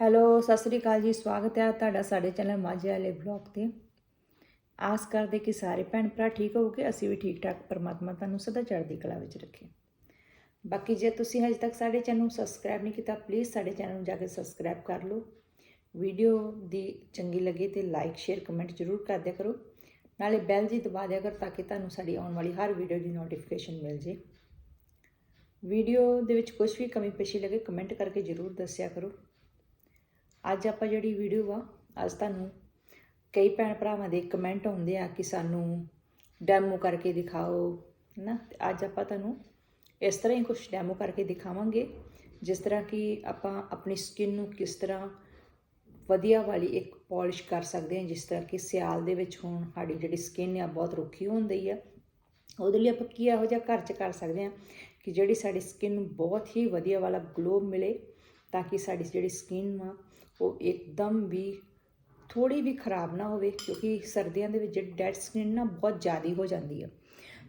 Hello, Sat Sri ਅਕਾਲ ਜੀ, ਸਵਾਗਤ ਹੈ ਤੁਹਾਡਾ ਸਾਡੇ ਚੈਨਲ ਮਾਝੇ ਵਾਲੇ ਬਲੌਗ ਤੇ। ਆਸ ਕਰਦੇ ਕਿ ਸਾਰੇ ਭੈਣ ਭਰਾ ਠੀਕ ਹੋਵੋਗੇ, ਅਸੀਂ ਵੀ ਠੀਕ ਠਾਕ ਪਰਮਾਤਮਾ ਤੁਹਾਨੂੰ ਸਦਾ ਚੜ੍ਹਦੀ ਕਲਾ ਵਿੱਚ ਰੱਖੇ। ਬਾਕੀ ਜੇ ਤੁਸੀਂ ਹਜੇ ਤੱਕ ਸਾਡੇ ਚੈਨਲ ਨੂੰ ਸਬਸਕ੍ਰਾਈਬ ਨਹੀਂ ਕੀਤਾ ਪਲੀਜ਼ ਸਾਡੇ ਚੈਨਲ ਨੂੰ ਜਾ ਕੇ ਸਬਸਕ੍ਰਾਈਬ ਕਰ ਲਓ। ਵੀਡੀਓ ਦੀ ਚੰਗੀ ਲੱਗੇ ਤੇ ਲਾਈਕ ਸ਼ੇਅਰ ਕਮੈਂਟ ਜ਼ਰੂਰ ਕਰ ਦਿਆ ਕਰੋ। ਨਾਲੇ ਬੈਲ ਜੀ ਦਬਾ ਦਿਆ ਕਰੋ ਤਾਂ ਕਿ ਤੁਹਾਨੂੰ ਸਾਡੀ ਆਉਣ ਵਾਲੀ ਹਰ ਵੀਡੀਓ ਦੀ ਨੋਟੀਫਿਕੇਸ਼ਨ ਮਿਲ ਜੇ। ਵੀਡੀਓ ਦੇ ਵਿੱਚ ਕੁਝ ਵੀ ਕਮੀ ਪੇਸ਼ੀ ਲੱਗੇ ਕਮੈਂਟ ਕਰਕੇ ਜ਼ਰੂਰ ਦੱਸਿਆ ਕਰੋ। ਅੱਜ ਆਪਾਂ ਜਿਹੜੀ ਵੀਡੀਓ ਆ, ਅੱਜ ਤੁਹਾਨੂੰ ਕਈ ਭੈਣ ਭਰਾਵਾਂ ਦੇ ਕਮੈਂਟ ਆਉਂਦੇ ਆ ਕਿ ਸਾਨੂੰ ਡੈਮੋ ਕਰਕੇ ਦਿਖਾਓ ਨਾ ਤੇ ਅੱਜ ਆਪਾਂ ਤੁਹਾਨੂੰ ਇਸ ਤਰ੍ਹਾਂ ਹੀ ਕੁਝ ਡੈਮੋ ਕਰਕੇ ਦਿਖਾਵਾਂਗੇ, ਜਿਸ ਤਰ੍ਹਾਂ ਕਿ ਆਪਾਂ ਆਪਣੀ ਸਕਿਨ ਨੂੰ ਕਿਸ ਤਰ੍ਹਾਂ ਵਧੀਆ ਵਾਲੀ ਇੱਕ ਪਾਲਿਸ਼ ਕਰ ਸਕਦੇ ਹਾਂ, ਜਿਸ ਤਰ੍ਹਾਂ ਕਿ ਸਿਆਲ ਦੇ ਵਿੱਚ ਹੁਣ, ਸਾਡੀ ਜਿਹੜੀ ਸਕਿਨ ਆ ਬਹੁਤ ਰੁੱਖੀ ਹੁੰਦੀ ਆ। ਉਹਦੇ ਲਈ ਆਪਾਂ ਕੀ ਇਹੋ ਜਿਹਾ ਘਰ 'ਚ ਕਰ ਸਕਦੇ ਹਾਂ ਕਿ ਜਿਹੜੀ ਸਾਡੀ ਸਕਿਨ ਨੂੰ ਬਹੁਤ ਹੀ ਵਧੀਆ ਵਾਲਾ ਗਲੋ ਮਿਲੇ, ਤਾਂ ਕਿ ਸਾਡੀ ਜਿਹੜੀ ਸਕਿਨ ਆ ਉਹ ਇੱਕਦਮ ਵੀ ਥੋੜੀ ਵੀ ਖਰਾਬ ਨਾ ਹੋਵੇ, ਕਿਉਂਕਿ ਸਰਦੀਆਂ ਦੇ ਵਿੱਚ ਜਿਹੜੀ ਡੈਡ ਸਕਿਨ ਨਾ ਬਹੁਤ ਜ਼ਿਆਦਾ ਹੋ ਜਾਂਦੀ ਆ।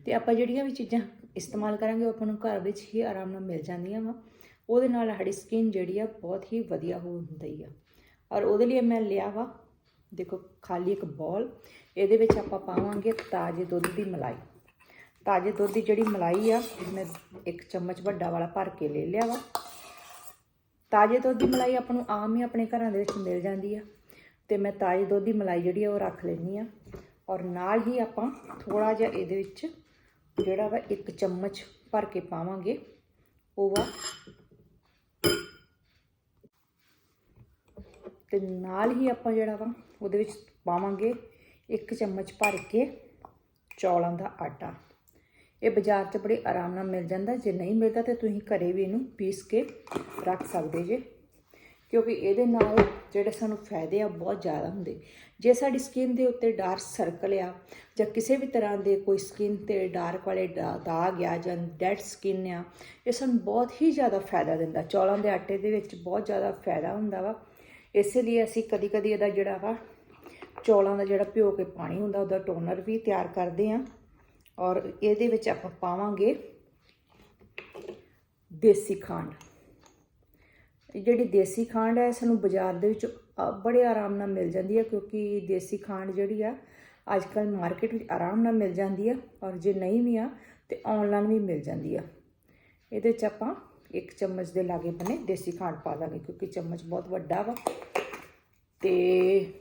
ਤੇ ਆਪਾਂ ਜਿਹੜੀਆਂ ਵੀ ਚੀਜ਼ਾਂ ਇਸਤੇਮਾਲ ਕਰਾਂਗੇ, ਉਹ ਆਪਾਂ ਨੂੰ ਘਰ ਵਿੱਚ ਹੀ ਆਰਾਮ ਨਾਲ ਮਿਲ ਜਾਂਦੀਆਂ ਵਾ। ਉਹਦੇ ਨਾਲ ਸਾਡੀ ਸਕਿਨ ਜਿਹੜੀ ਆ, ਬਹੁਤ ਹੀ ਵਧੀਆ ਹੋ ਹੁੰਦੀ ਆ। ਔਰ ਉਹਦੇ ਲਈ ਮੈਂ ਲਿਆ ਵਾ, ਦੇਖੋ ਖਾਲੀ ਇੱਕ ਬੋਲ। ਇਹਦੇ ਵਿੱਚ ਆਪਾਂ ਪਾਵਾਂਗੇ ਤਾਜ਼ੇ ਦੁੱਧ ਦੀ ਮਲਾਈ। ਤਾਜ਼ੇ ਦੁੱਧ ਦੀ ਜਿਹੜੀ ਮਲਾਈ ਆ, ਮੈਂ ਇੱਕ ਚਮਚ ਵੱਡਾ ਵਾਲਾ ਭਰ ਕੇ ਲੈ ਲਿਆ ਵਾ। ਤਾਜ਼ੇ ਦੁੱਧ ਦੀ ਮਲਾਈ ਆਪਾਂ ਨੂੰ ਆਮ ਹੀ ਆਪਣੇ ਘਰਾਂ ਦੇ ਵਿੱਚ ਮਿਲ ਜਾਂਦੀ ਆ। ਤੇ ਮੈਂ ਤਾਜ਼ੇ ਦੁੱਧ ਦੀ ਮਲਾਈ ਜਿਹੜੀ ਆ ਉਹ ਰੱਖ ਲੈਣੀ ਆ। ਔਰ ਨਾਲ ਹੀ ਆਪਾਂ ਥੋੜਾ ਜਿਹਾ ਇਹਦੇ ਵਿੱਚ ਜਿਹੜਾ ਵਾ ਇੱਕ ਚਮਚ ਭਰ ਕੇ ਪਾਵਾਂਗੇ। ਉਹ ਵਾ ਤੇ ਨਾਲ ਹੀ ਆਪਾਂ ਜਿਹੜਾ ਵਾ ਉਹਦੇ ਵਿੱਚ ਪਾਵਾਂਗੇ ਇੱਕ ਚਮਚ ਭਰ ਕੇ ਚੌਲਾਂ ਦਾ ਆਟਾ। ਇਹ ਬਾਜ਼ਾਰ 'ਚ ਬੜੇ ਆਰਾਮ ਨਾਲ ਮਿਲ ਜਾਂਦਾ। ਜੇ ਨਹੀਂ ਮਿਲਦਾ ਤੇ ਤੁਸੀਂ ਘਰੇ ਵੀ ਇਹਨੂੰ ਪੀਸ ਕੇ ਰੱਖ ਸਕਦੇ ਜੇ। ਕਿਉਂਕਿ ਇਹਦੇ ਨਾਲ ਜਿਹੜੇ ਸਾਨੂੰ ਫਾਇਦੇ ਆ ਬਹੁਤ ਜ਼ਿਆਦਾ ਹੁੰਦੇ। ਜੇ ਸਾਡੀ ਸਕਿਨ ਦੇ ਉੱਤੇ ਡਾਰਕ ਸਰਕਲ ਆ ਜਾਂ ਕਿਸੇ ਵੀ ਤਰ੍ਹਾਂ ਦੇ ਕੋਈ ਸਕਿਨ ਤੇ ਡਾਰਕ ਵਾਲੇ ਦਾ- ਦਾਗ ਆ ਜਾਂ ਡੈਡ ਸਕਿਨ ਆ, ਇਹ ਸਾਨੂੰ ਬਹੁਤ ਹੀ ਜ਼ਿਆਦਾ ਫਾਇਦਾ ਦਿੰਦਾ। ਚੌਲਾਂ ਦੇ ਆਟੇ ਦੇ ਵਿੱਚ ਬਹੁਤ ਜ਼ਿਆਦਾ ਫਾਇਦਾ ਹੁੰਦਾ ਵਾ। ਇਸੇ ਲਈ ਅਸੀਂ ਕਦੀ ਕਦੀ ਇਹਦਾ ਜਿਹੜਾ ਵਾ ਚੌਲਾਂ ਦਾ ਜਿਹੜਾ ਭਿਓ ਕੇ ਪਾਣੀ ਹੁੰਦਾ, ਉਹਦਾ ਟੋਨਰ ਵੀ ਤਿਆਰ ਕਰਦੇ ਆ। ਔਰ ਇਹਦੇ ਵਿੱਚ ਆਪਾਂ ਪਾਵਾਂਗੇ ਦੇਸੀ ਖੰਡ। ਜਿਹੜੀ ਦੇਸੀ ਖੰਡ ਹੈ ਸਾਨੂੰ ਬਾਜ਼ਾਰ ਦੇ ਵਿੱਚ ਬੜੇ ਆਰਾਮ ਨਾਲ ਮਿਲ ਜਾਂਦੀ ਹੈ, ਕਿਉਂਕਿ ਦੇਸੀ ਖੰਡ ਜਿਹੜੀ ਆ ਅੱਜ ਕੱਲ ਮਾਰਕੀਟ ਵਿੱਚ ਆਰਾਮ ਨਾਲ ਮਿਲ ਜਾਂਦੀ ਆ, ਔਰ ਜੇ ਨਹੀਂ ਵੀ ਆ, ਤੇ ਆਨਲਾਈਨ ਵੀ ਮਿਲ ਜਾਂਦੀ ਆ। ਇਹਦੇ ਚ ਆਪਾਂ ਇੱਕ ਚਮਚ ਦੇ ਲਾਗੇ ਬਨੇ ਦੇਸੀ ਖੰਡ ਪਾ ਦਾਂਗੇ, ਕਿਉਂਕਿ ਚਮਚ ਬਹੁਤ ਵੱਡਾ ਵਾ। ਤੇ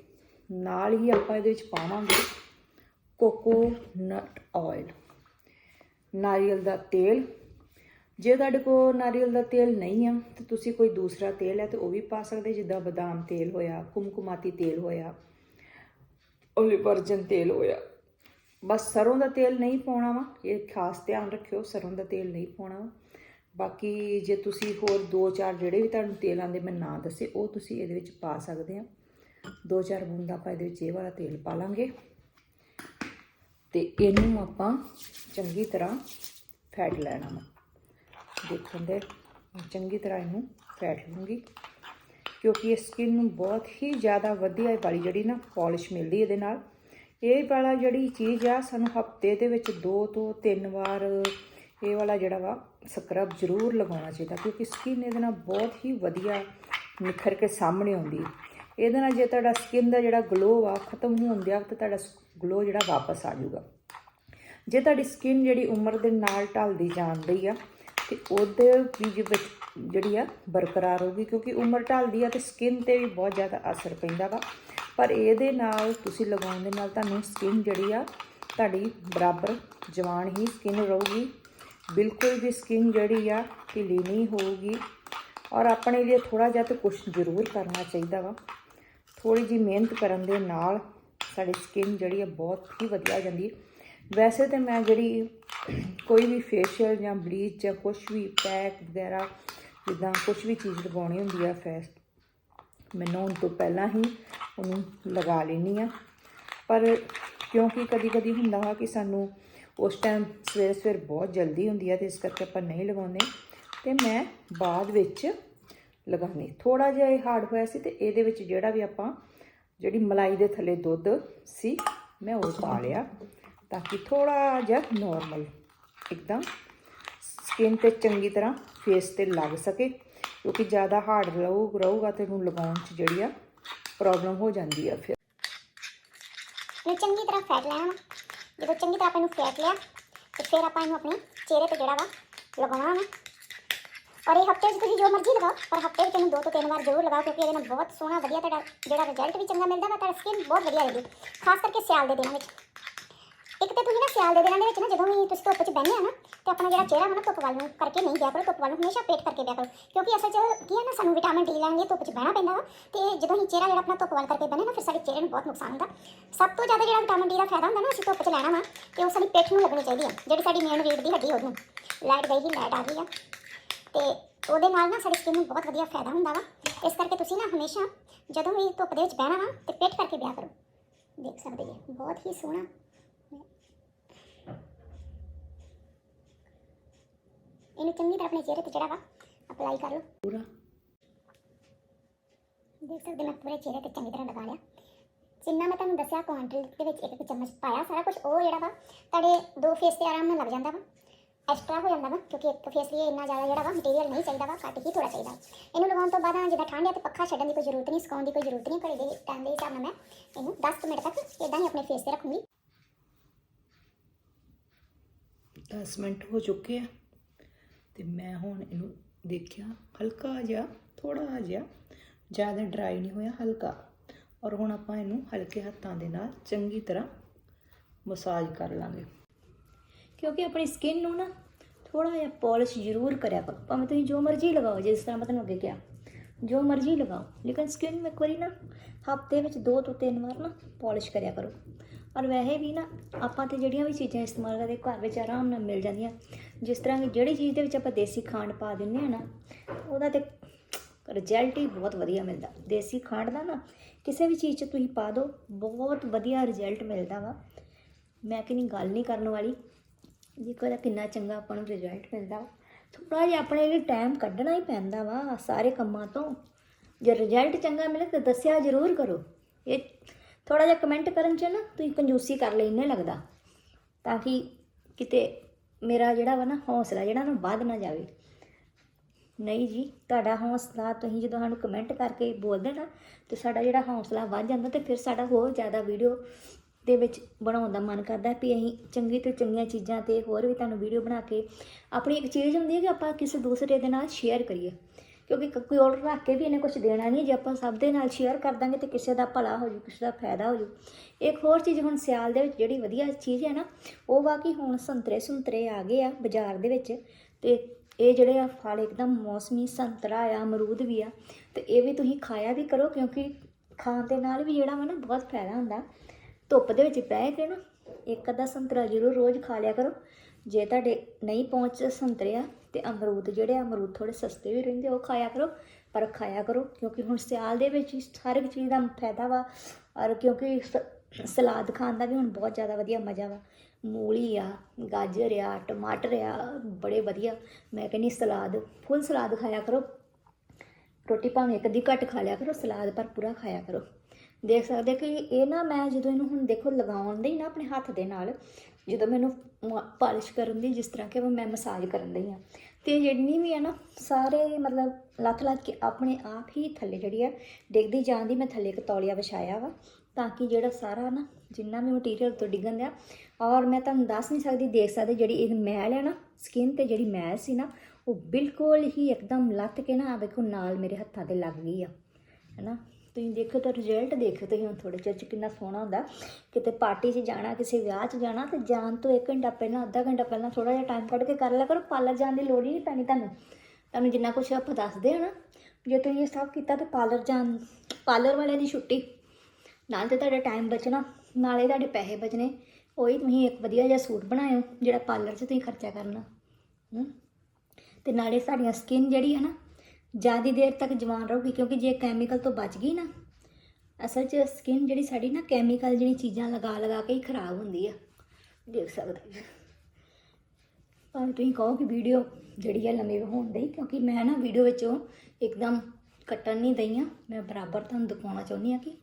ਨਾਲ ਹੀ ਆਪਾਂ ਇਹਦੇ ਵਿੱਚ ਪਾਵਾਂਗੇ ਕੋਕੋਨਟ ਆਇਲ ਨਾਰੀਅਲ ਦਾ ਤੇਲ। ਜੇ ਤੁਹਾਡੇ ਕੋਲ ਨਾਰੀਅਲ ਦਾ ਤੇਲ ਨਹੀਂ ਆ, ਤੇ ਤੁਸੀਂ ਕੋਈ ਦੂਸਰਾ ਤੇਲ ਹੈ ਤੇ ਉਹ ਵੀ ਪਾ ਸਕਦੇ, ਜਿੱਦਾਂ ਬਦਾਮ ਤੇਲ ਹੋਇਆ, ਕੁਮਕੁਮਾਤੀ ਤੇਲ ਹੋਇਆ ਓਲੀਵ ਵਰਜਨ ਤੇਲ ਹੋਇਆ। ਬਸ ਸਰੋਂ ਦਾ ਤੇਲ ਨਹੀਂ ਪਾਉਣਾ ਵਾ, ਇਹ ਖਾਸ ਧਿਆਨ ਰੱਖਿਓ, ਸਰੋਂ ਦਾ ਤੇਲ ਨਹੀਂ ਪਾਉਣਾ ਵਾ। ਬਾਕੀ ਜੇ ਤੁਸੀਂ ਹੋਰ ਦੋ ਚਾਰ ਜਿਹੜੇ ਵੀ ਤੁਹਾਨੂੰ ਤੇਲਾਂ ਦੇ ਮੈਂ ਨਾਂ ਦੱਸੇ, ਉਹ ਤੁਸੀਂ ਇਹਦੇ ਵਿੱਚ ਪਾ ਸਕਦੇ ਆ। ਦੋ ਚਾਰ ਬੂੰਦ ਆਪਾਂ ਇਹਦੇ ਵਿੱਚ ਇਹ ਵਾਲਾ ਤੇਲ ਪਾ ਲਾਂਗੇ। ਤੇ ਇਹਨੂੰ ਆਪਾਂ ਚੰਗੀ ਤਰ੍ਹਾਂ ਫੈਟ ਲੈਣਾ ਵਾ। ਦੇਖਣ ਦੇ ਚੰਗੀ ਤਰ੍ਹਾਂ ਇਹਨੂੰ ਫੈਟ ਲੂੰਗੀ। ਕਿਉਂਕਿ ਇਹ ਸਕਿਨ ਨੂੰ ਬਹੁਤ ਹੀ ਜ਼ਿਆਦਾ ਵਧੀਆ ਵਾਲੀ ਜਿਹੜੀ ਨਾ ਪਾਲਿਸ਼ ਮਿਲਦੀ ਇਹਦੇ ਨਾਲ। ਇਹ ਵਾਲਾ ਜਿਹੜੀ ਚੀਜ਼ ਆ, ਸਾਨੂੰ ਹਫ਼ਤੇ ਦੇ ਵਿੱਚ ਦੋ ਤੋਂ ਤਿੰਨ ਵਾਰ ਇਹ ਵਾਲਾ ਜਿਹੜਾ ਵਾ ਸਕਰਬ ਜ਼ਰੂਰ ਲਗਾਉਣਾ ਚਾਹੀਦਾ। ਕਿਉਂਕਿ ਸਕਿਨ ਇਹਦੇ ਨਾਲ ਬਹੁਤ ਹੀ ਵਧੀਆ ਨਿਖਰ ਕੇ ਸਾਹਮਣੇ ਆਉਂਦੀ ਹੈ। ਇਹਦੇ ਨਾਲ ਜੇ ਤੁਹਾਡਾ ਸਕਿਨ ਦਾ ਜਿਹੜਾ ਗਲੋ ਆ ਖਤਮ ਹੋਣ ਦਿਆ ਤੇ ਤੁਹਾਡਾ ਗਲੋ ਜਿਹੜਾ ਵਾਪਸ ਆ ਜਾਊਗਾ। ਜੇ ਤੁਹਾਡੀ ਸਕਿਨ ਜਿਹੜੀ ਉਮਰ ਦੇ ਨਾਲ ਢਲਦੀ ਜਾਂਦੀ ਆ, ਤੇ ਉਹਦੇ ਵੀ ਵਿੱਚ ਜਿਹੜੀ ਆ ਬਰਕਰਾਰ ਹੋਊਗੀ, ਕਿਉਂਕਿ ਉਮਰ ਢਲਦੀ ਆ ਤੇ ਸਕਿਨ ਤੇ ਵੀ ਬਹੁਤ ਜ਼ਿਆਦਾ ਅਸਰ ਪੈਂਦਾ ਵਾ। ਪਰ ਇਹਦੇ ਨਾਲ ਤੁਸੀਂ ਲਗਾਉਣ ਦੇ ਨਾਲ ਤੁਹਾਨੂੰ ਸਕਿਨ ਜਿਹੜੀ ਆ, ਤੁਹਾਡੀ ਬਰਾਬਰ ਜਵਾਨ ਹੀ ਸਕਿਨ ਰਹੂਗੀ। ਬਿਲਕੁਲ ਵੀ ਸਕਿਨ ਜਿਹੜੀ ਆ ਢਿੱਲੀ ਨਹੀਂ ਹੋਊਗੀ। ਔਰ ਆਪਣੇ ਲਈ ਥੋੜਾ ਜਿਹਾ ਤਾਂ ਕੁਝ ਜ਼ਰੂਰ ਕਰਨਾ ਚਾਹੀਦਾ ਵਾ। ਥੋੜੀ ਜੀ ਮਿਹਨਤ ਕਰਨ ਦੇ ਨਾਲ ਸਾਡੀ ਸਕਿਨ ਜਿਹੜੀ ਹੈ ਬਹੁਤ ਹੀ ਵਧੀਆ ਹੋ ਜਾਂਦੀ ਹੈ। ਵੈਸੇ ਤੇ ਮੈਂ ਜਿਹੜੀ ਕੋਈ ਵੀ ਫੇਸ਼ੀਅਲ ਜਾਂ ਬਲੀਚ ਜਾਂ ਕੁਝ ਵੀ ਪੈਕ ਵਗੈਰਾ, ਜਿੱਦਾਂ ਕੁਝ ਵੀ ਚੀਜ਼ ਲਗਾਉਣੀ ਹੁੰਦੀ ਆ ਫੇਸ ਮੈਂ ਨਹਾਉਣ ਤੋਂ ਪਹਿਲਾਂ ਹੀ ਉਹਨੂੰ ਲਗਾ ਲੈਣੀ ਆ ਪਰ ਕਿਉਂਕਿ ਕਦੀ ਕਦੀ ਹੁੰਦਾ ਵਾ ਕਿ ਸਾਨੂੰ ਉਸ ਟਾਈਮ ਸਵੇਰੇ ਸਵੇਰ ਬਹੁਤ ਜਲਦੀ ਹੁੰਦੀ ਆ ਤੇ ਇਸ ਕਰਕੇ ਆਪਾਂ ਨਹੀਂ ਲਗਾਉਂਦੇ। ਤੇ ਮੈਂ ਬਾਅਦ ਵਿੱਚ ਲਗਾਉਂਦੀ। ਥੋੜਾ ਜਿਹਾ ਇਹ ਹਾਰਡ ਹੋਇਆ ਸੀ ਤੇ ਇਹਦੇ ਵਿੱਚ ਜਿਹੜਾ ਵੀ ਆਪਾਂ ਜਿਹੜੀ ਮਲਾਈ ਦੇ ਥੱਲੇ ਦੁੱਧ ਸੀ, ਮੈਂ ਉਹ ਪਾ ਲਿਆ ਤਾਂ ਕਿ ਥੋੜਾ ਜਿਹਾ ਨਾਰਮਲ ਇੱਕਦਮ ਸਕਿਨ ਤੇ ਚੰਗੀ ਤਰ੍ਹਾਂ ਫੇਸ ਤੇ ਲੱਗ ਸਕੇ, ਕਿਉਂਕਿ ਜ਼ਿਆਦਾ ਹਾਰਡ ਰਹੂ ਰਹੂਗਾ ਤੇ ਇਹਨੂੰ ਲਗਾਉਣ 'ਚ ਜਿਹੜੀ ਆ ਪ੍ਰੋਬਲਮ ਹੋ ਜਾਂਦੀ ਆ ਫਿਰ। ਇਹਨੂੰ ਚੰਗੀ ਤਰ੍ਹਾਂ ਫੈਟ ਲੈਣਾ ਜਦੋਂ ਚੰਗੀ ਤਰ੍ਹਾਂ ਆਪਾਂ ਇਹਨੂੰ ਫੈਟ ਲਿਆ, ਤੇ ਫਿਰ ਆਪਾਂ ਇਹਨੂੰ ਆਪਣੇ ਚਿਹਰੇ ਤੇ ਜਿਹੜਾ ਵਾ ਲਗਾਉਣਾ ਵਾ। ਔਰ ਇਹ ਹਫ਼ਤੇ 'ਚ ਤੁਸੀਂ ਜੋ ਮਰਜ਼ੀ ਲਗਾਓ, ਪਰ ਹਫ਼ਤੇ ਵਿੱਚ ਇਹਨੂੰ ਦੋ ਤੋਂ ਤਿੰਨ ਵਾਰ ਜ਼ਰੂਰ ਲਗਾਓ ਕਿਉਂਕਿ ਇਹਦੇ ਨਾਲ ਬਹੁਤ ਸੋਹਣਾ ਵਧੀਆ ਤੁਹਾਡਾ ਜਿਹੜਾ ਰਿਜ਼ਲਟ ਵੀ ਚੰਗਾ ਮਿਲਦਾ ਵਾ ਤੁਹਾਡਾ ਸਕਿਨ ਬਹੁਤ ਵਧੀਆ ਲੱਗਦੀ ਖਾਸ ਕਰਕੇ ਸਿਆਲ ਦੇ ਦਿਨਾਂ ਵਿੱਚ। ਇੱਕ ਤੇ ਤੁਸੀਂ ਨਾ ਸਿਆਲ ਦੇ ਦਿਨਾਂ ਦੇ ਵਿੱਚ ਨਾ ਜਦੋਂ ਵੀ ਤੁਸੀਂ ਧੁੱਪ 'ਚ ਬਹਿੰਦੇ ਆ ਨਾ ਤੇ ਆਪਣਾ ਜਿਹੜਾ ਚਿਹਰਾ ਵਾ ਨਾ ਧੁੱਪ ਵੱਲ ਨੂੰ ਕਰਕੇ ਨਹੀਂ ਗਿਆ ਕਰੋ, ਧੁੱਪ ਵੱਲ ਨੂੰ ਹਮੇਸ਼ਾ ਪੇਟ ਕਰਕੇ ਬਿਆ ਕਰੋ। ਕਿਉਂਕਿ ਅਸਲ 'ਚ ਕੀ ਹੈ ਨਾ, ਸਾਨੂੰ ਵਿਟਾਮਿਨ ਡੀ ਲੈਣ ਲਈ ਧੁੱਪ 'ਚ ਬਹਿਣਾ ਪੈਂਦਾ ਵਾ ਤੇ ਜਦੋਂ ਹੀ ਚਿਹਰਾ ਜਿਹੜਾ ਆਪਣਾ ਧੁੱਪ ਵੱਲ ਕਰਕੇ ਬਹਿਨੇ ਨਾ, ਫਿਰ ਸਾਡੇ ਚਿਹਰੇ ਨੂੰ ਬਹੁਤ ਨੁਕਸਾਨ ਹੁੰਦਾ। ਸਭ ਤੋਂ ਜ਼ਿਆਦਾ ਜਿਹੜਾ ਵਿਟਾਮਿਨ ਡੀ ਦਾ ਫਾਇਦਾ ਹੁੰਦਾ ਨਾ, ਅਸੀਂ ਧੁੱਪ 'ਚ ਲੈਣਾ ਵਾ ਤੇ ਉਹ ਸਾਡੀ ਪਿੱਠ ਨੂੰ ਲੱਗਣੀ ਚਾਹੀਦੀ ਹੈ ਜਿਹੜੀ ਸਾਡੀ ਮੇਨ ਰੀੜ ਦੀ ਹੱਡੀ ਉਹਨੂੰ ਲਾਈਟ ਗਈ ਹੀ ਲਾਈਟ ਆ ਗਈ ਆ। ਤੇ ਉਹਦੇ ਨਾਲ ਨਾ ਸਾਡੀ ਸਕਿਨ ਨੂੰ ਬਹੁਤ ਵਧੀਆ ਫਾਇਦਾ ਹੁੰਦਾ ਵਾ। ਇਸ ਕਰਕੇ ਤੁਸੀਂ ਨਾ ਹਮੇਸ਼ਾ ਜਦੋਂ ਵੀ ਧੁੱਪ ਦੇ ਵਿੱਚ ਬਹਿਣਾ ਵਾ ਤੇ ਪਿੱਠ ਕਰਕੇ ਬਿਆ ਕਰੋ। ਦੇਖ ਸਕਦੇ ਜੀ ਬਹੁਤ ਹੀ ਸੋਹਣਾ। ਇਹਨੂੰ ਚੰਗੀ ਤਰ੍ਹਾਂ ਆਪਣੇ ਚਿਹਰੇ ਤੇ ਜਿਹੜਾ ਵਾ ਅਪਲਾਈ ਕਰ ਲਓ। ਪੂਰਾ। ਦੇਖ ਸਕਦੇ ਮੈਂ ਪੂਰੇ ਚਿਹਰੇ ਤੇ ਚੰਗੀ ਤਰ੍ਹਾਂ ਲਗਾ ਲਿਆ। ਜਿੰਨਾ ਮੈਂ ਤੁਹਾਨੂੰ ਦੱਸਿਆ ਕੁਆਂਟਲ ਦੇ ਵਿੱਚ ਇੱਕ ਇੱਕ ਚਮਚ ਪਾਇਆ ਸਾਰਾ ਕੁਝ ਉਹ ਜਿਹੜਾ ਵਾ ਤੁਹਾਡੇ ਦੋ ਫੇਸ ਤੇ ਆਰਾਮ ਨਾਲ ਲੱਗ ਜਾਂਦਾ ਵਾ। ਐਕਸਟਰਾ ਹੋ ਜਾਂਦਾ ਵਾ, ਕਿਉਂਕਿ ਇੱਕ ਫੇਸ ਲਈ ਇੰਨਾ ਜ਼ਿਆਦਾ ਜਿਹੜਾ ਵਾ ਮਟੀਰੀਅਲ ਨਹੀਂ ਚਾਹੀਦਾ ਵਾ, ਘੱਟ ਹੀ ਥੋੜਾ ਚਾਹੀਦਾ। ਇਹਨੂੰ ਲਗਾਉਣ ਤੋਂ ਬਾਅਦ ਜਿੱਦਾਂ ਠੰਡ ਹੈ ਤੇ ਪੱਖਾ ਛੱਡਣ ਦੀ ਕੋਈ ਜ਼ਰੂਰਤ ਨਹੀਂ, ਸੁਕਾਉਣ ਦੀ ਕੋਈ ਜ਼ਰੂਰਤ ਨਹੀਂ ਘੜੀ ਦੇ ਟਾਈਮ ਦੇ ਹਿਸਾਬ ਨਾਲ ਮੈਂ ਇਹਨੂੰ 10 ਮਿੰਟ ਤੱਕ ਇਦਾਂ ਹੀ ਆਪਣੇ ਫੇਸ ਤੇ ਰੱਖੂੰਗੀ। 10 ਮਿੰਟ ਹੋ ਚੁੱਕੇ ਆ ਤੇ ਮੈਂ ਹੁਣ ਇਹਨੂੰ ਦੇਖਿਆ, ਹਲਕਾ ਜਿਹਾ ਥੋੜਾ ਜਿਹਾ, ਜ਼ਿਆਦਾ ਡਰਾਈ ਨਹੀਂ ਹੋਇਆ, ਹਲਕਾ। ਔਰ ਹੁਣ ਆਪਾਂ ਇਹਨੂੰ ਹਲਕੇ ਹੱਥਾਂ ਦੇ ਨਾਲ ਚੰਗੀ ਤਰ੍ਹਾਂ ਮਸਾਜ ਕਰ ਲਾਂਗੇ। ਕਿਉਂਕਿ ਆਪਣੀ ਸਕਿਨ ਨੂੰ ਨਾ ਥੋੜਾ ਜਿਹਾ ਪਾਲਿਸ਼ ਜ਼ਰੂਰ ਕਰਿਆ ਕਰੋ। ਭਾਵੇਂ ਤੁਸੀਂ ਜੋ ਮਰਜ਼ੀ ਲਗਾਓ, ਜਿਸ ਤਰ੍ਹਾਂ ਮੈਂ ਤੁਹਾਨੂੰ ਅੱਗੇ ਕਿਹਾ। ਜੋ ਮਰਜ਼ੀ ਲਗਾਓ, ਲੇਕਿਨ ਸਕਿਨ ਨੂੰ ਇੱਕ ਵਾਰੀ ਨਾ ਹਫ਼ਤੇ ਵਿੱਚ ਦੋ ਤੋਂ ਤਿੰਨ ਵਾਰ ਨਾ ਪਾਲਿਸ਼ ਕਰਿਆ ਕਰੋ। ਔਰ ਵੈਸੇ ਵੀ ਨਾ ਆਪਾਂ ਤੇ ਜਿਹੜੀਆਂ ਵੀ ਚੀਜ਼ਾਂ ਇਸਤੇਮਾਲ ਕਰਦੇ, ਘਰ ਵਿੱਚ ਆਰਾਮ ਨਾਲ ਮਿਲ ਜਾਂਦੀਆਂ। ਜਿਸ ਤਰ੍ਹਾਂ ਕਿ ਜਿਹੜੀ ਚੀਜ਼ ਦੇ ਵਿੱਚ ਆਪਾਂ ਦੇਸੀ ਖਾਂਡ ਪਾ ਦਿੰਨੇ ਆ ਨਾ, ਉਹਦਾ ਤੇ ਰਿਜ਼ਲਟ ਹੀ ਬਹੁਤ ਵਧੀਆ ਮਿਲਦਾ। ਦੇਸੀ ਖਾਂਡ ਦਾ ਨਾ ਕਿਸੇ ਵੀ ਚੀਜ਼ 'ਚ ਤੁਸੀਂ ਪਾ ਦਿਓ ਬਹੁਤ ਵਧੀਆ ਰਿਜ਼ਲਟ ਮਿਲਦਾ ਵਾ। ਮੈਂ ਕਿੰਨੀ ਗੱਲ ਨਹੀਂ ਕਰਨ ਵਾਲੀ। ਦੇਖੋ ਇਹਦਾ ਕਿੰਨਾ ਚੰਗਾ ਆਪਾਂ ਨੂੰ ਰਿਜ਼ਲਟ ਮਿਲਦਾ ਵਾ। ਥੋੜਾ ਜਿਹਾ ਆਪਣੇ ਲਈ ਟਾਈਮ ਕੱਢਣਾ ਹੀ ਪੈਂਦਾ ਵਾ ਸਾਰੇ ਕੰਮਾਂ ਤੋਂ। ਜੇ ਰਿਜ਼ਲਟ ਚੰਗਾ ਮਿਲੇ ਤਾਂ ਦੱਸਿਆ ਜ਼ਰੂਰ ਕਰੋ। ਇਹ ਥੋੜਾ ਜਿਹਾ ਕਮੈਂਟ ਕਰਨ 'ਚ ਨਾ ਤੁਸੀਂ ਕੰਜੂਸੀ ਕਰ ਲੈਣੇ ਲੱਗਦਾ। ਤਾਂ ਕਿ ਕਿਤੇ ਮੇਰਾ ਜਿਹੜਾ ਵਾ ਨਾ ਹੌਸਲਾ ਜਿਹੜਾ ਨਾ ਵੱਧ ਨਾ ਜਾਵੇ। ਨਹੀਂ ਜੀ, ਤੁਹਾਡਾ ਹੌਸਲਾ ਤੁਸੀਂ ਜਦੋਂ ਸਾਨੂੰ ਕਮੈਂਟ ਕਰਕੇ ਬੋਲਦੇ ਨਾ ਤੇ ਸਾਡਾ ਜਿਹੜਾ ਹੌਸਲਾ ਵੱਧ ਜਾਂਦਾ ਤੇ ਫਿਰ ਸਾਡਾ ਹੋਰ ਜ਼ਿਆਦਾ ਵੀਡੀਓ ਦੇ ਵਿੱਚ ਬਣਾਉਣ ਦਾ ਮਨ ਕਰਦਾ ਵੀ ਅਸੀਂ ਚੰਗੀ ਤੋਂ ਚੰਗੀਆਂ ਚੀਜ਼ਾਂ ਤੇ ਹੋਰ ਵੀ ਤੁਹਾਨੂੰ ਵੀਡੀਓ ਬਣਾ ਕੇ ਆਪਣੀ ਇੱਕ ਚੀਜ਼ ਹੁੰਦੀ ਹੈ ਕਿ ਆਪਾਂ ਕਿਸੇ ਦੂਸਰੇ ਦੇ ਨਾਲ ਸ਼ੇਅਰ ਕਰੀਏ। ਕਿਉਂਕਿ ਕੋਈ ਆਰਡਰ ਰੱਖ ਕੇ ਵੀ ਇਹਨੇ ਕੁਝ ਦੇਣਾ ਨਹੀਂ, ਜੇ ਆਪਾਂ ਸਭ ਦੇ ਨਾਲ ਸ਼ੇਅਰ ਕਰ ਦਾਂਗੇ ਤੇ ਕਿਸੇ ਦਾ ਭਲਾ ਹੋ ਜੂ, ਕਿਸੇ ਦਾ ਫਾਇਦਾ ਹੋ ਜੂ। ਇੱਕ ਹੋਰ ਚੀਜ਼ ਹੁਣ ਸਿਆਲ ਦੇ ਵਿੱਚ ਜਿਹੜੀ ਵਧੀਆ ਚੀਜ਼ ਹੈ ਨਾ, ਉਹ ਵਾ ਕਿ ਹੁਣ ਸੰਤਰੇ ਸੰਤਰੇ ਆ ਗਏ ਆ ਬਾਜ਼ਾਰ ਦੇ ਵਿੱਚ ਤੇ ਇਹ ਜਿਹੜੇ ਆ ਫਲ ਇੱਕਦਮ ਮੌਸਮੀ ਸੰਤਰਾ ਆ, ਅਮਰੂਦ ਵੀ ਆ ਤੇ ਇਹ ਵੀ ਤੁਸੀਂ ਖਾਇਆ ਵੀ ਕਰੋ ਕਿਉਂਕਿ ਖਾਣ ਦੇ ਨਾਲ ਵੀ ਜਿਹੜਾ ਵਾ ਨਾ ਬਹੁਤ ਫਾਇਦਾ ਹੁੰਦਾ। ਧੁੱਪ ਦੇ ਵਿੱਚ ਬਹਿ ਕੇ ਨਾ ਇੱਕ ਅੱਧਾ ਸੰਤਰਾ ਜ਼ਰੂਰ ਰੋਜ਼ ਖਾ ਲਿਆ ਕਰੋ। ਜੇ ਤੁਹਾਡੇ ਨਹੀਂ ਪਹੁੰਚ ਸੰਤਰੇ ਆ ਤੇ ਅਮਰੂਦ ਜਿਹੜੇ ਆ, ਅਮਰੂਦ ਥੋੜੇ ਸਸਤੇ ਵੀ ਰਹਿੰਦੇ ਉਹ ਖਾਇਆ ਕਰੋ ਪਰ ਖਾਇਆ ਕਰੋ ਕਿਉਂਕਿ ਹੁਣ ਸਿਆਲ ਦੇ ਵਿੱਚ ਹਰ ਇੱਕ ਚੀਜ਼ ਦਾ ਫਾਇਦਾ ਵਾ ਔਰ ਕਿਉਂਕਿ ਸ- ਸਲਾਦ ਖਾਣ ਦਾ ਵੀ ਹੁਣ ਬਹੁਤ ਜ਼ਿਆਦਾ ਵਧੀਆ ਮਜ਼ਾ ਵਾ। ਮੂਲੀ ਆ ਗਾਜਰ ਆ ਟਮਾਟਰ ਆ ਬੜੇ ਵਧੀਆ। ਮੈਂ ਕਹਿੰਦੀ ਸਲਾਦ ਫੁੱਲ ਸਲਾਦ ਖਾਇਆ ਕਰੋ। ਰੋਟੀ ਭਾਵੇਂ ਇੱਕ ਅੱਧੀ ਘੱਟ ਖਾ ਲਿਆ ਕਰੋ ਸਲਾਦ ਪਰ ਪੂਰਾ ਖਾਇਆ ਕਰੋ। ਦੇਖ ਸਕਦੇ ਕਿ ਇਹ ਨਾ ਮੈਂ ਜਦੋਂ ਇਹਨੂੰ ਹੁਣ ਦੇਖੋ ਲਗਾਉਣ ਦੀ ਨਾ ਆਪਣੇ ਹੱਥ ਦੇ ਨਾਲ, ਜਦੋਂ ਮੈਨੂੰ ਪਾਲਿਸ਼ ਕਰਨ ਦੀ ਜਿਸ ਤਰ੍ਹਾਂ ਕਿ ਮੈਂ ਮਸਾਜ ਕਰਨ ਦੀ ਆ। ਤੇ ਜਿੰਨੀ ਵੀ ਆ ਨਾ, ਸਾਰੇ ਮਤਲਬ ਲੱਥ ਲੱਥ ਕੇ ਆਪਣੇ ਆਪ ਹੀ ਥੱਲੇ ਜਿਹੜੀ ਆ, ਡਿੱਗਦੀ ਜਾਂਦੀ ਮੈਂ ਥੱਲੇ ਇੱਕ ਤੌਲੀਆ ਵਿਛਾਇਆ ਵਾ, ਤਾਂ ਕਿ ਜਿਹੜਾ ਸਾਰਾ ਨਾ ਜਿੰਨਾ ਵੀ ਮਟੀਰੀਅਲ ਤੋਂ ਡਿੱਗਣ ਦਿਆ ਔਰ ਮੈਂ ਤੁਹਾਨੂੰ ਦੱਸ ਨਹੀਂ ਸਕਦੀ, ਦੇਖ ਸਕਦੇ ਜਿਹੜੀ ਇਹ ਮੈਲ ਹੈ ਨਾ ਸਕਿਨ ਤੇ ਜਿਹੜੀ ਮੈਲ ਸੀ ਨਾ, ਉਹ ਬਿਲਕੁਲ ਹੀ ਇੱਕਦਮ ਲੱਥ ਕੇ ਨਾ ਆ ਵੇਖੋ ਨਾਲ ਮੇਰੇ ਹੱਥਾਂ ਤੇ ਲੱਗ ਗਈ ਆ, ਹੈਨਾ? ਤੁਸੀਂ ਦੇਖੋ ਤਾਂ ਰਿਜ਼ਲਟ ਦੇਖੋ ਤੁਸੀਂ ਹੁਣ ਥੋੜੇ ਚਿਰ ਚ ਕਿੰਨਾ ਸੋਹਣਾ ਹੁੰਦਾ। ਕਿਤੇ ਪਾਰਟੀ 'ਚ ਜਾਣਾ, ਕਿਸੇ ਵਿਆਹ 'ਚ ਜਾਣਾ ਤੇ ਜਾਣ ਤੋਂ 1 ਘੰਟਾ ਪਹਿਲਾਂ, ਅੱਧਾ ਘੰਟਾ ਪਹਿਲਾਂ ਥੋੜਾ ਜਿਹਾ ਟਾਈਮ ਕੱਢ ਕੇ ਕਰ ਲਿਆ ਕਰੋ ਪਾਰਲਰ ਜਾਣ ਦੀ ਲੋੜ ਹੀ ਨਹੀਂ ਪੈਣੀ ਤੁਹਾਨੂੰ। ਤੁਹਾਨੂੰ ਜਿੰਨਾ ਕੁਝ ਆਪਾਂ ਦੱਸਦੇ ਆ ਨਾ, ਜੇ ਤੁਸੀਂ ਇਹ ਸਭ ਕੀਤਾ ਤਾਂ ਪਾਰਲਰ ਜਾਣ ਪਾਰਲਰ ਵਾਲਿਆਂ ਦੀ ਛੁੱਟੀ। ਨਾਲ ਤੇ ਤੁਹਾਡਾ ਟਾਈਮ ਬਚਣਾ, ਨਾਲੇ ਤੁਹਾਡੇ ਪੈਸੇ ਬਚਣੇ। ਉਹੀ ਤੁਸੀਂ ਇੱਕ ਵਧੀਆ ਜਿਹਾ ਸੂਟ ਬਣਾਇਓ, ਜਿਹੜਾ ਪਾਰਲਰ 'ਚ ਤੁਸੀਂ ਖਰਚਾ ਕਰਨਾ। ਹੂੰ। ਤੇ ਨਾਲੇ ਸਾਡੀਆਂ ਸਕਿਨ ਜਿਹੜੀ ਹੈ ਨਾ ਜ਼ਿਆਦਾ ਦੇਰ ਤੱਕ ਜਵਾਨ ਰਹੂਗੀ, ਕਿਉਂਕਿ ਜੇ ਕੈਮੀਕਲ ਤੋਂ ਬਚ ਗਈ ਨਾ, ਅਸਲ 'ਚ ਸਕਿਨ ਜਿਹੜੀ ਸਾਡੀ ਨਾ ਕੈਮੀਕਲ ਜਿਹੜੀ ਚੀਜ਼ਾਂ ਲਗਾ ਲਗਾ ਕੇ ਹੀ ਖਰਾਬ ਹੁੰਦੀ ਆ। ਦੇਖ ਸਕਦੇ ਪਰ ਤੁਸੀਂ ਕਹੋ ਕਿ ਵੀਡੀਓ ਜਿਹੜੀ ਆ ਲੰਮੀ ਹੋਣ ਦੀ ਕਿਉਂਕਿ ਮੈਂ ਨਾ ਵੀਡੀਓ ਵਿੱਚੋਂ ਇੱਕਦਮ ਕੱਟਣ ਨਹੀਂ ਦਈ ਆ। ਮੈਂ ਬਰਾਬਰ ਤੁਹਾਨੂੰ ਦਿਖਾਉਣਾ ਚਾਹੁੰਦੀ ਆ ਕਿ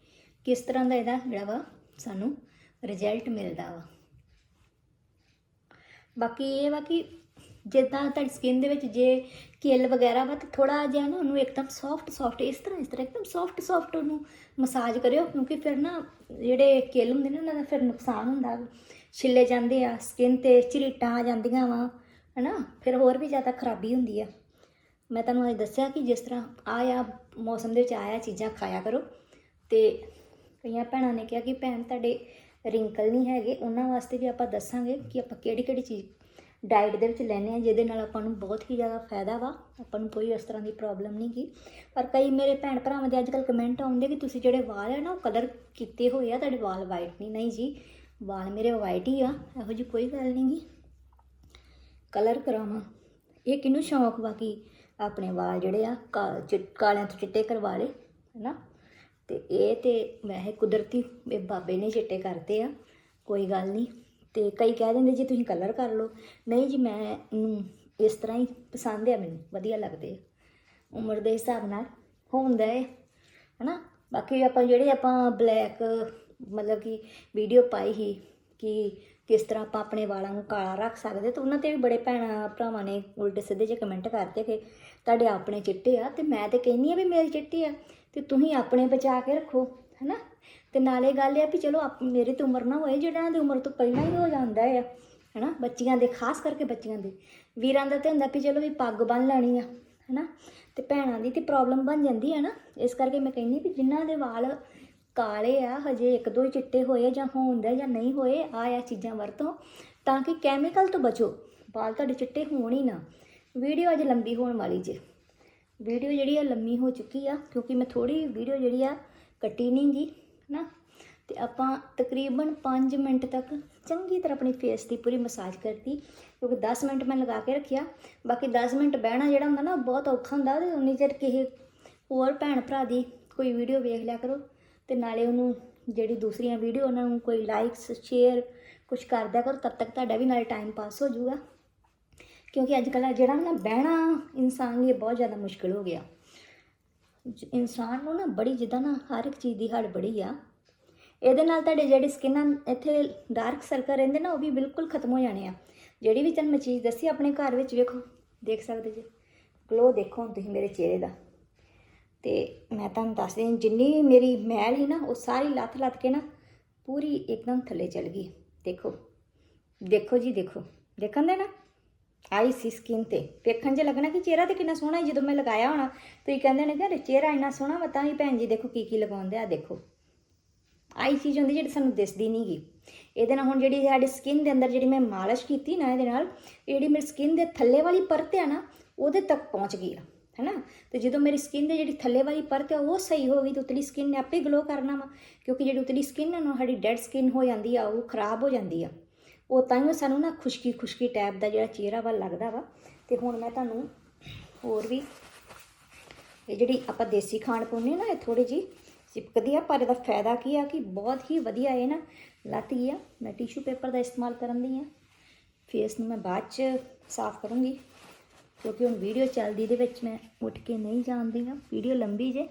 ਕਿਸ ਤਰ੍ਹਾਂ ਦਾ ਇਹਦਾ ਜਿਹੜਾ ਵਾ ਸਾਨੂੰ ਰਿਜ਼ਲਟ ਮਿਲਦਾ ਵਾ। ਬਾਕੀ ਇਹ ਵਾ ਕਿ ਜਿੱਦਾਂ ਤੁਹਾਡੀ ਸਕਿਨ ਦੇ ਵਿੱਚ ਜੇ ਕਿਲ ਵਗੈਰਾ ਵਾ ਤਾਂ ਥੋੜਾ ਜਿਹਾ ਨਾ ਉਹਨੂੰ ਇੱਕਦਮ ਸੌਫਟ ਸੌਫਟ ਇਸ ਤਰ੍ਹਾਂ ਇਸ ਤਰ੍ਹਾਂ, ਇੱਕਦਮ ਸੌਫਟ ਸੌਫਟ ਉਹਨੂੰ ਮਸਾਜ ਕਰਿਓ, ਕਿਉਂਕਿ ਫਿਰ ਨਾ ਜਿਹੜੇ ਕਿਲ ਹੁੰਦੇ ਨੇ ਉਹਨਾਂ ਦਾ ਫਿਰ ਨੁਕਸਾਨ ਹੁੰਦਾ ਛਿੱਲੇ ਜਾਂਦੇ ਆ ਸਕਿਨ ਤੇ ਝਰੀਟਾਂ ਆ ਜਾਂਦੀਆਂ ਵਾ, ਹਨਾ? ਫਿਰ ਹੋਰ ਵੀ ਜ਼ਿਆਦਾ ਖਰਾਬੀ ਹੁੰਦੀ ਆ। ਮੈਂ ਤੁਹਾਨੂੰ ਅੱਜ ਦੱਸਿਆ ਕਿ ਜਿਸ ਤਰ੍ਹਾਂ ਆਇਆ ਮੌਸਮ ਦੇ ਵਿੱਚ ਆਇਆ ਚੀਜ਼ਾਂ ਖਾਇਆ ਕਰੋ। ਤੇ ਕਈਆਂ ਭੈਣਾਂ ਨੇ ਕਿਹਾ ਕਿ ਭੈਣ, ਤੁਹਾਡੇ ਰਿੰਕਲ ਨਹੀਂ ਹੈਗੇ, ਉਹਨਾਂ ਵਾਸਤੇ ਵੀ ਆਪਾਂ ਦੱਸਾਂਗੇ ਕਿ ਆਪਾਂ ਕਿਹੜੀ ਕਿਹੜੀ ਚੀਜ਼ ਡਾਈਟ ਦੇ ਵਿੱਚ ਲੈਣੇ ਆ ਜਿਹਦੇ ਨਾਲ ਆਪਾਂ ਨੂੰ ਬਹੁਤ ਹੀ ਜ਼ਿਆਦਾ ਫਾਇਦਾ ਵਾ। ਆਪਾਂ ਨੂੰ ਕੋਈ ਇਸ ਤਰ੍ਹਾਂ ਦੀ ਪ੍ਰੋਬਲਮ ਨਹੀਂ ਗੀ। ਪਰ ਕਈ ਮੇਰੇ ਭੈਣ ਭਰਾਵਾਂ ਦੇ ਅੱਜ ਕੱਲ ਕਮੈਂਟ ਆਉਂਦੇ ਕਿ ਤੁਸੀਂ ਜਿਹੜੇ ਵਾਲ ਆ ਨਾ, ਉਹ ਕਲਰ ਕੀਤੇ ਹੋਏ ਆ, ਤੁਹਾਡੇ ਵਾਲ ਵਾਈਟ ਨਹੀਂ ਨਹੀਂ ਜੀ। ਵਾਲ ਮੇਰੇ ਵਾਈਟ ਹੀ ਆ, ਇਹੋ ਜਿਹੀ ਕੋਈ ਗੱਲ ਨਹੀਂ ਗੀ। ਕਲਰ ਕਰਾਵਾਂ। ਇਹ ਕਿਹਨੂੰ ਸ਼ੌਂਕ ਵਾ ਕਿ ਆਪਣੇ ਵਾਲ ਜਿਹੜੇ ਆ, ਕਾ- ਚਿ- ਕਾਲਿਆਂ ਤੋਂ ਚਿੱਟੇ ਕਰਵਾ ਲੇ, ਹੈਨਾ? ਤੇ ਇਹ ਤੇ ਵੈਸੇ ਕੁਦਰਤੀ ਇਹ ਬਾਬੇ ਨੇ ਚਿੱਟੇ ਕਰਤੇ ਆ, ਕੋਈ ਗੱਲ ਨਹੀਂ। ਤੇ ਕਈ ਕਹਿ ਦਿੰਦੇ ਜੀ ਤੁਸੀਂ ਕਲਰ ਕਰ ਲਓ। ਨਹੀਂ ਜੀ, ਮੈਂ ਇਸ ਤਰ੍ਹਾਂ ਹੀ ਪਸੰਦ ਆ ਮੈਨੂੰ, ਵਧੀਆ ਲੱਗਦੇ ਆ। ਉਮਰ ਦੇ ਹਿਸਾਬ ਨਾਲ ਹੁੰਦਾ ਹੈ ਹਨਾ? ਬਾਕੀ ਆਪਾਂ ਜਿਹੜੇ ਆਪਾਂ ਬਲੈਕ ਮਤਲਬ ਕਿ ਵੀਡੀਓ ਪਾਈ ਸੀ ਕਿ ਕਿਸ ਤਰ੍ਹਾਂ ਆਪਾਂ ਆਪਣੇ ਵਾਲਾਂ ਨੂੰ ਕਾਲਾ ਰੱਖ ਸਕਦੇ ਤਾਂ ਉਹਨਾਂ ਤੇ ਵੀ ਬੜੇ ਭੈਣਾਂ ਭਰਾਵਾਂ ਨੇ ਉਲਟੇ ਸਿੱਧੇ ਜਿਹੇ ਕਮੈਂਟ ਕਰਤੇ ਕਿ ਤੁਹਾਡੇ ਆਪਣੇ ਚਿੱਟੇ ਆ, ਤੇ ਮੈਂ ਤੇ ਕਹਿੰਨੀ ਆ ਵੀ ਮੇਰੇ ਚਿੱਟੇ ਆ, ਤੇ ਤੁਸੀਂ ਆਪਣੇ ਬਚਾ ਕੇ ਰੱਖੋ, ਹਨਾ? ਤੇ ਨਾਲੇ ਗੱਲ ਇਹ ਆ ਵੀ ਚਲੋ ਆਪ ਮੇਰੇ ਤੋਂ ਉਮਰ ਨਾ ਹੋਏ, ਜਿਹੜਾ ਦੀ ਉਮਰ ਤੋਂ ਪਹਿਲਾਂ ਹੀ ਹੋ ਜਾਂਦਾ ਹੈ ਹਨਾ? ਬੱਚੀਆਂ ਦੇ, ਖਾਸ ਕਰਕੇ ਬੱਚੀਆਂ ਦੇ। ਵੀਰਾਂ ਦਾ ਤੇ ਹੁੰਦਾ ਵੀ ਚਲੋ ਵੀ ਪੱਗ ਬੰਨ ਲੈਣੀ ਆ, ਹਨਾ? ਤੇ ਭੈਣਾਂ ਦੀ ਤੇ ਪ੍ਰੋਬਲਮ ਬਣ ਜਾਂਦੀ ਹੈ ਨਾ। ਇਸ ਕਰਕੇ ਮੈਂ ਕਹਿੰਦੀ ਵੀ ਜਿਨ੍ਹਾਂ ਦੇ ਵਾਲ ਕਾਲੇ ਆ, ਹਜੇ ਇੱਕ ਦੋ ਹੀ ਚਿੱਟੇ ਹੋਏ ਆ ਜਾਂ ਹੋਣਦੇ ਜਾਂ ਨਹੀਂ ਹੋਏ, ਆ ਆ ਚੀਜ਼ਾਂ ਵਰਤੋ, ਤਾਂ ਕਿ ਕੈਮੀਕਲ ਤੋਂ ਬਚੋ। ਵਾਲ ਤੁਹਾਡੇ ਚਿੱਟੇ ਹੋਣ ਹੀ ਨਾ। ਵੀਡੀਓ ਅੱਜ ਲੰਬੀ ਹੋਣ ਵਾਲੀ ਜੇ। ਵੀਡੀਓ ਜਿਹੜੀ ਆ ਲੰਮੀ ਹੋ ਚੁੱਕੀ ਆ, ਕਿਉਂਕਿ ਮੈਂ ਥੋੜੀ ਵੀਡੀਓ ਜਿਹੜੀ ਆ ਕੱਟੀ ਨਹੀਂ ਗੀ। ਨਾ। ਤੇ ਆਪਾਂ ਤਕਰੀਬਨ 5 ਮਿੰਟ ਤੱਕ ਚੰਗੀ ਤਰ੍ਹਾਂ ਆਪਣੀ ਫੇਸ ਦੀ ਪੂਰੀ ਮਸਾਜ ਕਰਤੀ, ਕਿਉਂਕਿ 10 ਮਿੰਟ ਮੈਂ ਲਗਾ ਕੇ ਰੱਖਿਆ। ਬਾਕੀ 10 ਮਿੰਟ ਬਹਿਣਾ ਜਿਹੜਾ ਹੁੰਦਾ ਨਾ ਬਹੁਤ ਔਖਾ ਹੁੰਦਾ ਤੇ ਉਨੀ ਚਿਰ ਕਿਸੇ ਹੋਰ ਭੈਣ ਭਰਾ ਦੀ ਕੋਈ ਵੀਡੀਓ ਵੇਖ ਲਿਆ ਕਰੋ। ਤੇ ਨਾਲੇ ਉਹਨੂੰ ਜਿਹੜੀ ਦੂਸਰੀਆਂ ਵੀਡੀਓ ਉਹਨਾਂ ਨੂੰ ਕੋਈ ਲਾਈਕਸ ਸ਼ੇਅਰ ਕੁਝ ਕਰਦਿਆ ਕਰੋ, ਤਦ ਤੱਕ ਤੁਹਾਡਾ ਵੀ ਨਾਲੇ ਟਾਈਮ ਪਾਸ ਹੋ ਜਾਊਗਾ। ਕਿਉਂਕਿ ਅੱਜ ਕੱਲ੍ਹ ਜਿਹੜਾ ਨਾ ਬਹਿਣਾ ਇਨਸਾਨ ਲਈ ਬਹੁਤ ਜ਼ਿਆਦਾ ਮੁਸ਼ਕਿਲ ਹੋ ਗਿਆ। ਇਨਸਾਨ ਨੂੰ ਨਾ ਬੜੀ ਜਿੱਦਾਂ ਨਾ ਹਰ ਇੱਕ ਚੀਜ਼ ਦੀ ਹੜ ਬੜੀ ਆ। ਇਹਦੇ ਨਾਲ ਤੁਹਾਡੇ ਜਿਹੜੀ ਸਕਿਨ ਆ, ਇੱਥੇ ਡਾਰਕ ਸਰਕਲ ਰਹਿੰਦੇ ਨਾ, ਉਹ ਵੀ ਬਿਲਕੁਲ ਖਤਮ ਹੋ ਜਾਣੇ ਆ। ਜਿਹੜੀ ਵੀ ਤੁਹਾਨੂੰ ਮੈਂ ਚੀਜ਼ ਦੱਸੀ ਆਪਣੇ ਘਰ ਵਿੱਚ, ਵੇਖੋ, ਦੇਖ ਸਕਦੇ ਜੀ। ਗਲੋ ਦੇਖੋ ਹੁਣ ਤੁਸੀਂ ਮੇਰੇ ਚਿਹਰੇ ਦਾ। ਤੇ ਮੈਂ ਤੁਹਾਨੂੰ ਦੱਸਦੀ ਜਿੰਨੀ ਮੇਰੀ ਮੈਲ ਸੀ ਨਾ, ਉਹ ਸਾਰੀ ਲੱਥ ਲੱਥ ਕੇ ਨਾ ਪੂਰੀ ਇੱਕਦਮ ਥੱਲੇ ਚਲ ਗਈ। ਦੇਖੋ ਦੇਖੋ ਜੀ, ਦੇਖੋ। ਦੇਖਣ ਦੇ ਨਾ? ਆਈ ਸੀ ਸਕਿਨ ਤੇ। ਵੇਖਣ 'ਚ ਲੱਗਣਾ ਕਿ ਚਿਹਰਾ ਤੇ ਕਿੰਨਾ ਸੋਹਣਾ ਹੈ, ਜਦੋਂ ਮੈਂ ਲਗਾਇਆ ਹੋਣਾ, ਤੁਸੀਂ ਕਹਿੰਦੇ ਨੇ ਕਿ ਚਿਹਰਾ ਇੰਨਾ ਸੋਹਣਾ ਵਾ, ਤਾਂ ਹੀ ਭੈਣ ਜੀ ਦੇਖੋ ਕੀ ਕੀ ਲਗਾਉਂਦੇ ਆ ਦੇਖੋ। ਆਈ ਚੀਜ਼ ਹੁੰਦੀ ਜਿਹੜੀ ਸਾਨੂੰ ਦਿਸਦੀ ਨਹੀਂਗੀ ਇਹਦੇ ਨਾਲ ਹੁਣ ਜਿਹੜੀ ਸਾਡੀ ਸਕਿਨ ਦੇ ਅੰਦਰ ਜਿਹੜੀ ਮੈਂ ਮਾਲਿਸ਼ ਕੀਤੀ ਨਾ ਇਹਦੇ ਨਾਲ ਜਿਹੜੀ ਮੇਰੀ ਸਕਿਨ ਦੇ ਥੱਲੇ ਵਾਲੀ ਪਰਤ ਆ ਨਾ, ਉਹਦੇ ਤੱਕ ਪਹੁੰਚ ਗਈ ਆ, ਹੈਨਾ? ਤੇ ਜਦੋਂ ਮੇਰੀ ਸਕਿਨ ਦੇ ਜਿਹੜੀ ਥੱਲੇ ਵਾਲੀ ਪਰਤ ਆ, ਉਹ ਸਹੀ ਹੋ ਗਈ ਤਾਂ ਉਤਲੀ ਸਕਿਨ ਨੇ ਆਪੇ ਗਲੋ ਕਰਨਾ ਵਾ, ਕਿਉਂਕਿ ਜਿਹੜੀ ਉਤਲੀ ਸਕਿਨ ਆ ਨਾ ਸਾਡੀ ਡੈਡ ਸਕਿਨ ਹੋ ਜਾਂਦੀ ਆ, ਉਹ ਖਰਾਬ ਹੋ ਜਾਂਦੀ ਆ। ਉਹ ਤਾਂ ਹੀ ਸਾਨੂੰ ਨਾ ਖੁਸ਼ਕੀ ਖੁਸ਼ਕੀ ਟਾਈਪ ਦਾ ਜਿਹੜਾ ਚਿਹਰਾ ਵਾ ਲੱਗਦਾ ਵਾ। ਤੇ ਹੁਣ ਮੈਂ ਤੁਹਾਨੂੰ ਹੋਰ ਵੀ ਇਹ ਜਿਹੜੀ ਆਪਾਂ ਦੇਸੀ ਖਾਣ ਪਾਉਂਦੇ ਨਾ, ਇਹ ਥੋੜੀ ਜੀ ਚਿਪਕਦੀ ਆ, ਪਰ ਇਹਦਾ ਫਾਇਦਾ ਕੀ ਆ ਕਿ ਬਹੁਤ ਹੀ ਵਧੀਆ ਇਹ ਨਾ ਲੱਤ ਗਈ ਆ। ਮੈਂ ਟਿਸ਼ੂ ਪੇਪਰ ਦਾ ਇਸਤੇਮਾਲ ਕਰਨ ਦੀ ਆ। ਫੇਸ ਨੂੰ ਮੈਂ ਬਾਅਦ ਚ ਸਾਫ਼ ਕਰੂੰਗੀ, ਕਿਉਂਕਿ ਹੁਣ ਵੀਡੀਓ ਚੱਲਦੀ ਦੇ ਵਿੱਚ ਮੈਂ ਉੱਠ ਕੇ ਨਹੀਂ ਜਾਣਦੀ ਆ ਵੀਡੀਓ ਲੰਬੀ ਜੇ।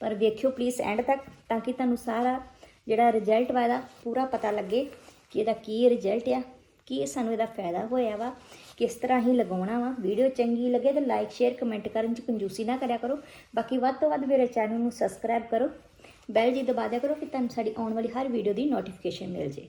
ਪਰ ਵੇਖਿਓ ਪਲੀਜ਼ ਐਂਡ ਤੱਕ, ਤਾਂ ਕਿ ਤੁਹਾਨੂੰ ਸਾਰਾ ਜਿਹੜਾ ਰਿਜ਼ਲਟ ਵਾ ਇਹਦਾ ਪੂਰਾ ਪਤਾ ਲੱਗੇ। ਕਿ ਇਹਦਾ ਕੀ ਰਿਜ਼ਲਟ ਆ, ਕੀ ਸਾਨੂੰ ਇਹਦਾ ਫਾਇਦਾ ਹੋਇਆ ਵਾ, ਕਿਸ ਤਰ੍ਹਾਂ ਹੀ ਲਗਾਉਣਾ ਵਾ। ਵੀਡੀਓ ਚੰਗੀ ਲੱਗੇ ਤਾਂ ਲਾਈਕ ਸ਼ੇਅਰ ਕਮੈਂਟ ਕਰਨ ਚ ਕੰਜੂਸੀ ਨਾ ਕਰਿਆ ਕਰੋ। ਬਾਕੀ ਵੱਧ ਤੋਂ ਵੱਧ ਮੇਰੇ ਚੈਨਲ ਨੂੰ ਸਬਸਕ੍ਰਾਈਬ ਕਰੋ। ਬੈਲ ਜੀ ਦਬਾ ਦਿਆ ਕਰੋ ਕਿ ਤੁਹਾਨੂੰ ਸਾਡੀ ਆਉਣ ਵਾਲੀ ਹਰ ਵੀਡੀਓ ਦੀ ਨੋਟੀਫਿਕੇਸ਼ਨ ਮਿਲ ਜੇ।